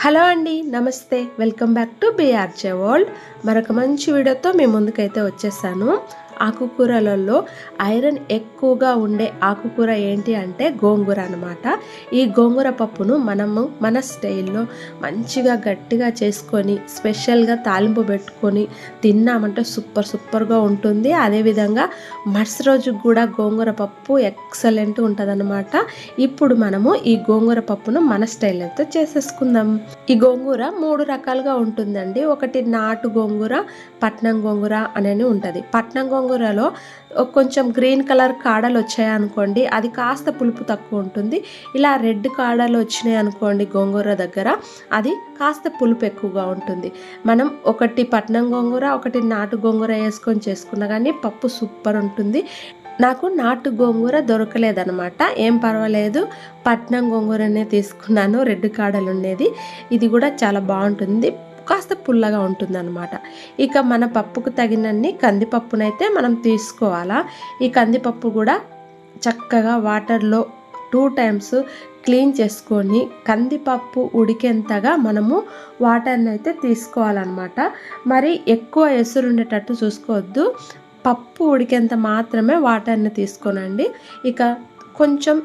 Hello అండి నమస్తే. Welcome back to BRJ world. మరొక మంచి వీడియోతో మీ ముందుకైతే వచ్చేసాను. ఆకుకూరలలో ఐరన్ ఎక్కువగా ఉండే ఆకుకూర ఏంటి అంటే గోంగూర అనమాట ఈ గోంగూర పప్పును మనము మన స్టైల్లో మంచిగా గట్టిగా చేసుకొని స్పెషల్గా తాలింపు పెట్టుకొని తిన్నామంటే సూపర్ సూపర్గా ఉంటుంది. అదేవిధంగా మరుసటి రోజు కూడా గోంగూర పప్పు ఎక్సలెంట్ ఉంటుందన్నమాట. ఇప్పుడు మనము ఈ గోంగూర పప్పును మన స్టైల్ అయితే చేసేసుకుందాం. ఈ గోంగూర మూడు రకాలుగా ఉంటుందండి. ఒకటి నాటు గోంగూర పట్నం గోంగూర అనేది ఉంటుంది. పట్నం గోంగూర గోంగూరలో కొంచెం గ్రీన్ కలర్ కాడలు వచ్చాయనుకోండి అది కాస్త పులుపు తక్కువ ఉంటుంది. ఇలా రెడ్ కాడలు వచ్చినాయి అనుకోండి గోంగూర దగ్గర అది కాస్త పులుపు ఎక్కువగా ఉంటుంది. మనం ఒకటి పట్నం గోంగూర ఒకటి నాటు గోంగూర వేసుకొని చేసుకున్నా కానీ పప్పు సూపర్ ఉంటుంది. నాకు నాటు గోంగూర దొరకలేదనమాట ఏం పర్వాలేదు. పట్నం గోంగూరనే తీసుకున్నాను. రెడ్ కాడలు ఉండేది. ఇది కూడా చాలా బాగుంటుంది. కాస్త పుల్లగా ఉంటుందన్నమాట. ఇక మన పప్పుకు తగినన్ని కందిపప్పునైతే మనం తీసుకోవాలా. ఈ కందిపప్పు కూడా చక్కగా వాటర్లో టూ టైమ్స్ క్లీన్ చేసుకొని కందిపప్పు ఉడికేంతగా మనము వాటర్ని అయితే తీసుకోవాలన్నమాట. మరి ఎక్కువ ఎసురు ఉండేటట్టు చూసుకోవద్దు. పప్పు ఉడికేంత మాత్రమే వాటర్ని తీసుకోనండి. ఇక కొంచెం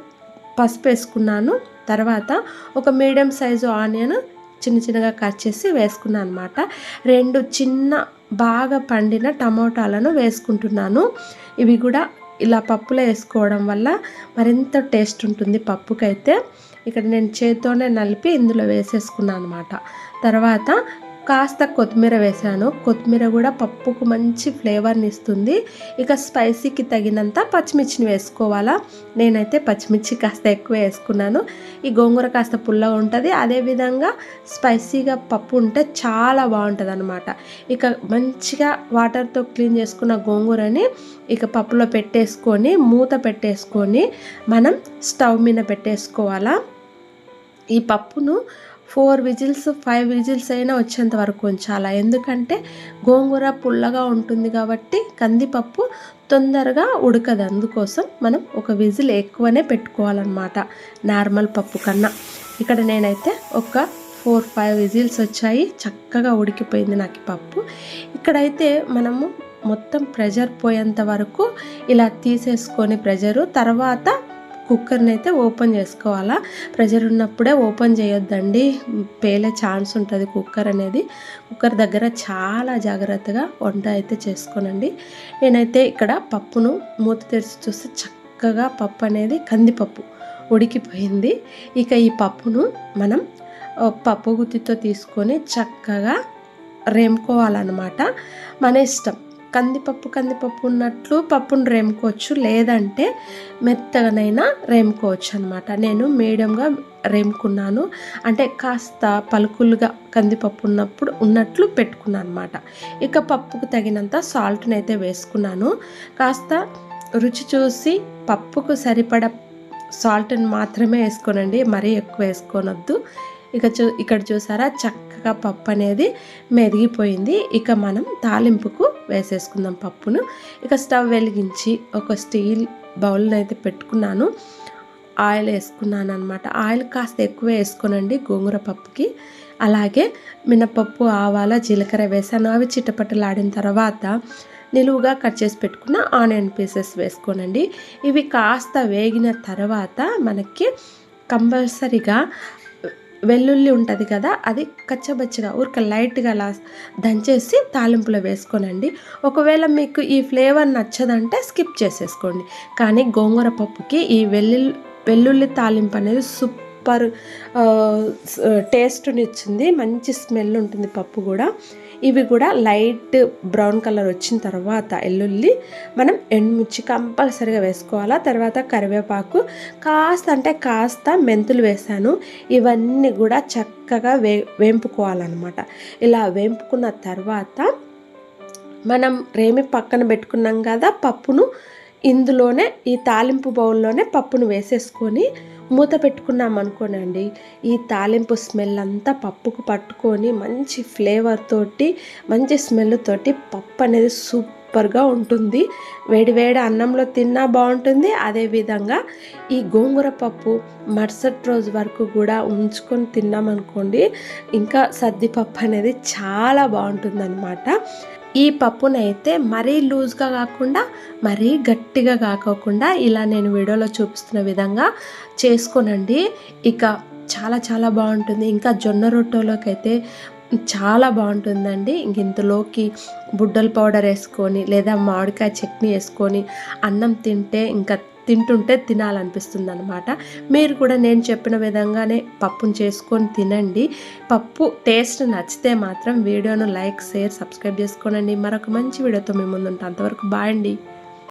పసుపు వేసుకున్నాను తర్వాత ఒక మీడియం సైజు ఆనియన్ చిన్న చిన్నగా కట్ చేసి వేసుకున్నాను అనమాట రెండు చిన్న బాగా పండిన టమోటాలను వేసుకుంటున్నాను. ఇవి కూడా ఇలా పప్పులో వేసుకోవడం వల్ల మరింత టేస్ట్ ఉంటుంది పప్పుకైతే. ఇక్కడ నేను చేతితోనే నలిపి ఇందులో వేసేసుకున్నాను అనమాట తర్వాత కాస్త కొత్తిమీర వేసాను కొత్తిమీర కూడా పప్పుకు మంచి ఫ్లేవర్ని ఇస్తుంది. ఇక స్పైసీకి తగినంత పచ్చిమిర్చిని వేసుకోవాలా? నేనైతే పచ్చిమిర్చి కాస్త ఎక్కువ వేసుకున్నాను. ఈ గోంగూర కాస్త పుల్లగా ఉంటుంది. అదేవిధంగా స్పైసీగా పప్పు ఉంటే చాలా బాగుంటుంది అనమాట ఇక మంచిగా వాటర్తో క్లీన్ చేసుకున్న గోంగూరని ఇక పప్పులో పెట్టేసుకొని మూత పెట్టేసుకొని మనం స్టవ్ మీద పెట్టేసుకోవాలా? ఈ పప్పును ఫోర్ విజిల్స్ ఫైవ్ విజిల్స్ అయినా వచ్చేంత వరకు ఉంచాలా. ఎందుకంటే గోంగూర పుల్లగా ఉంటుంది కాబట్టి కందిపప్పు తొందరగా ఉడకదు. అందుకోసం మనం ఒక విజిల్ ఎక్కువనే పెట్టుకోవాలన్నమాట నార్మల్ పప్పు కన్నా. ఇక్కడ నేనైతే ఒక ఫోర్ ఫైవ్ విజిల్స్ వచ్చాయి. చక్కగా ఉడికిపోయింది నాకు పప్పు. ఇక్కడైతే మనము మొత్తం ప్రెషర్ పోయేంత వరకు ఇలా తీసేసుకొని ప్రెషరు తర్వాత కుక్కర్ని అయితే ఓపెన్ చేసుకోవాలా? ప్రెషర్ ఉన్నప్పుడే ఓపెన్ చేయొద్దండి. పేలే ఛాన్స్ ఉంటుంది కుక్కర్ అనేది. కుక్కర్ దగ్గర చాలా జాగ్రత్తగా వంట అయితే చేసుకోనండి. నేనైతే ఇక్కడ పప్పును మూత తెరిచి చూస్తే చక్కగా పప్పు అనేది కందిపప్పు ఉడికిపోయింది. ఇక ఈ పప్పును మనం పప్పు గుత్తితో తీసుకొని చక్కగా రేముకోవాలన్నమాట మన ఇష్టం. కందిపప్పు కందిపప్పు ఉన్నట్లు పప్పును రేముకోవచ్చు లేదంటే మెత్తగానైనా రేముకోవచ్చు అనమాట నేను మీడియంగా రేముకున్నాను. అంటే కాస్త పలుకులుగా కందిపప్పు ఉన్నప్పుడు ఉన్నట్లు పెట్టుకున్నాను అనమాట ఇక పప్పుకు తగినంత సాల్ట్ని అయితే వేసుకున్నాను. కాస్త రుచి చూసి పప్పుకు సరిపడ సాల్ట్ని మాత్రమే వేసుకోనండి. మరీ ఎక్కువ వేసుకోనొద్దు. ఇక చూ ఇక్కడ చూసారా? చక్క చక్కగా పప్పు అనేది మెదిగిపోయింది. ఇక మనం తాలింపుకు వేసేసుకుందాం పప్పును. ఇక స్టవ్ వెలిగించి ఒక స్టీల్ బౌల్ని అయితే పెట్టుకున్నాను. ఆయిల్ వేసుకున్నాను అనమాట ఆయిల్ కాస్త ఎక్కువ వేసుకోనండి గోంగూర పప్పుకి. అలాగే మినపప్పు ఆవాల జీలకర్ర వేసాను. అవి చిట్టపట్టలాడిన తర్వాత నిలువుగా కట్ చేసి పెట్టుకున్న ఆనియన్ పీసెస్ వేసుకోనండి. ఇవి కాస్త వేగిన తర్వాత మనకి కంపల్సరిగా వెల్లుల్లి ఉంటుంది కదా అది కచ్చబచ్చగా ఊరిక లైట్గా అలా దంచేసి తాలింపులో వేసుకోనండి. ఒకవేళ మీకు ఈ ఫ్లేవర్ నచ్చదంటే స్కిప్ చేసేసుకోండి. కానీ గోంగూర పప్పుకి ఈ వెల్లుల్లి వెల్లుల్లి తాలింపు అనేది సూపర్ టేస్ట్ని ఇచ్చింది మంచి స్మెల్ ఉంటుంది పప్పు కూడా. ఇవి కూడా లైట్ బ్రౌన్ కలర్ వచ్చిన తర్వాత ఎల్లుల్లి మనం ఎండుమిర్చి కంపల్సరిగా వేసుకోవాలా. తర్వాత కరివేపాకు కాస్త అంటే కాస్త మెంతులు వేసాను. ఇవన్నీ కూడా చక్కగా వే వేంపుకోవాలన్నమాట. ఇలా వేంపుకున్న తర్వాత మనం రేమి పక్కన పెట్టుకున్నాం కదా పప్పును ఇందులోనే ఈ తాలింపు బౌల్లోనే పప్పును వేసేసుకొని మూత పెట్టుకున్నాం అనుకోనండి. ఈ తాలింపు స్మెల్ అంతా పప్పుకు పట్టుకొని మంచి ఫ్లేవర్ తోటి మంచి స్మెల్ తోటి పప్పు అనేది సూపర్ సూపర్గా ఉంటుంది. వేడి వేడి అన్నంలో తిన్నా బాగుంటుంది. అదేవిధంగా ఈ గోంగూర పప్పు మరుసటి రోజు వరకు కూడా ఉంచుకొని తిన్నామనుకోండి ఇంకా సద్దిపప్పు అనేది చాలా బాగుంటుందన్నమాట. ఈ పప్పునైతే మరీ లూజ్గా కాకుండా మరీ గట్టిగా కాకోకుండా ఇలా నేను వీడియోలో చూపిస్తున్న విధంగా చేసుకోనండి. ఇక చాలా చాలా బాగుంటుంది. ఇంకా జొన్న రొట్టెలోకి అయితే చాలా బాగుంటుందండి. ఇంక ఇంతలోకి బుడ్డల పౌడర్ వేసుకొని లేదా మామిడికాయ చట్నీ వేసుకొని అన్నం తింటే ఇంకా తింటుంటే తినాలనిపిస్తుంది అనమాట మీరు కూడా నేను చెప్పిన విధంగానే పప్పును చేసుకొని తినండి. పప్పు టేస్ట్ నచ్చితే మాత్రం వీడియోను లైక్ షేర్ సబ్స్క్రైబ్ చేసుకోనండి. మరొక మంచి వీడియోతో మీ ముందు ఉంటాను అంతవరకు బాయ్ అండి.